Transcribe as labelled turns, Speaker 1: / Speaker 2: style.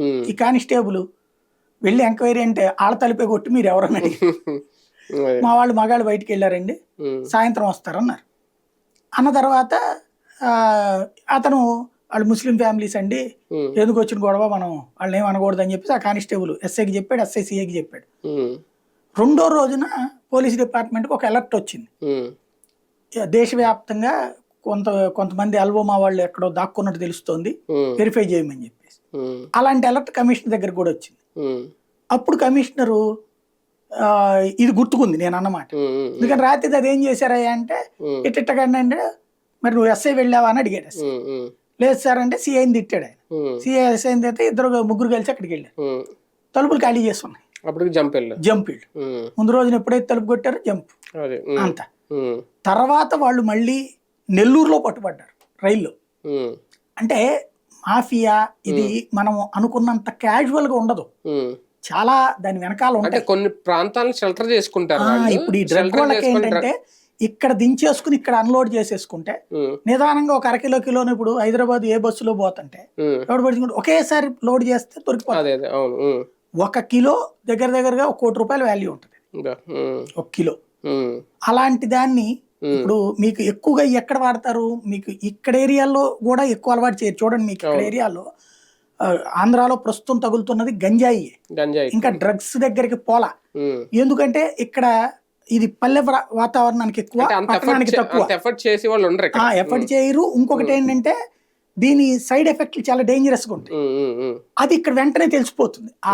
Speaker 1: ఈ కానిస్టేబుల్ వెళ్ళి ఎంక్వైరీ అంటే ఆళ్ళ తలిపే కొట్టి మీరు ఎవరని. మా వాళ్ళు మగాళ్ళు బయటికి వెళ్ళారండి. సాయంత్రం వస్తారన్నారు అన్న తర్వాత అతను వాళ్ళు ముస్లిం ఫ్యామిలీస్ అండి. ఎందుకు వచ్చిన గొడవ మనం వాళ్ళని ఏం అనకూడదు అని చెప్పేసి ఆ కానిస్టేబుల్ ఎస్ఐకి చెప్పాడు ఎస్ఐ సిఐకి చెప్పాడు. రెండో రోజున పోలీస్ డిపార్ట్మెంట్కి ఒక అలర్ట్ వచ్చింది. దేశవ్యాప్తంగా కొంత కొంతమంది అల్వోమా వాళ్ళు ఎక్కడో దాక్కున్నట్టు తెలుస్తోంది. వెరిఫై చేయమని చెప్పేసి
Speaker 2: ఉమ్.
Speaker 1: అలాంటి అలర్ట్ కమిషనర్ దగ్గర కూడా వచ్చింది
Speaker 2: ఉమ్.
Speaker 1: అప్పుడు కమిషనరు ఇది గుర్తుకుంది నేను అన్నమాట. ఎందుకంటే రాత్రి అది ఏం చేశారయ్యా అంటే అంటే మరి నువ్వు ఎస్ఐ వెళ్ళావా అని అడిగాడు. లేదు సార్ అంటే సిఐని తిట్టాడు ఆయన. సిఐ ఎస్ఐని తిడితే ఇద్దరు ముగ్గురు కలిసి అక్కడికి వెళ్ళారు. తలుపులు ఖాళీ చేసి ఉన్నాయి
Speaker 2: అప్పటికి జంప్
Speaker 1: జంప్. ముందు రోజున ఎప్పుడైతే తలుపు కొట్టారో జంప్. అంత. తర్వాత వాళ్ళు మళ్ళీ నెల్లూరులో పట్టుబడ్డారు రైల్లో. అంటే మాఫియా ఇది మనం అనుకున్నంత క్యాజువల్గా ఉండదు. చాలా దాని వెనకాల ఉంటాయి
Speaker 2: కొన్ని ప్రాంతాలను షెల్టర్ చేసుకుంటారు.
Speaker 1: ఇప్పుడు ఈ డ్రగ్ వాళ్ళకి ఏంటంటే ఇక్కడ దించేసుకుని ఇక్కడ అన్లోడ్ చేసేసుకుంటే. నిదానంగా ఒక అరకిలో కిలోని ఇప్పుడు హైదరాబాద్ ఏ బస్సులో పోతుంటే. ఎవడు పడుచుకుంటే ఒకేసారి లోడ్ చేస్తే దొరికిపోతుంది. ఒక కిలో దగ్గర దగ్గరగా ఒక కోటి రూపాయల వాల్యూ ఉంటుంది. ఒక కిలో. అలాంటి దాన్ని ఇప్పుడు మీకు ఎక్కువగా ఎక్కడ వాడతారు? మీకు ఇక్కడ ఏరియాలో కూడా ఎక్కువ అలవాటు చేయరు. చూడండి మీకు ఇక్కడ ఏరియాలో ఆంధ్రాలో ప్రస్తుతం తగులుతున్నది గంజాయి. ఇంకా డ్రగ్స్ దగ్గరికి పోలా. ఎందుకంటే ఇక్కడ ఇది పల్లె వాతావరణానికి ఎక్కువ పట్టణానికి తక్కువ.
Speaker 2: ఎఫర్ట్ చేసే వాళ్ళు ఉండరు
Speaker 1: ఎఫర్ట్ చేయరు. ఇంకొకటి ఏంటంటే దీని సైడ్ ఎఫెక్ట్లు చాలా డేంజరస్గా ఉంటాయి. అది ఇక్కడ వెంటనే తెలిసిపోతుంది. ఆ.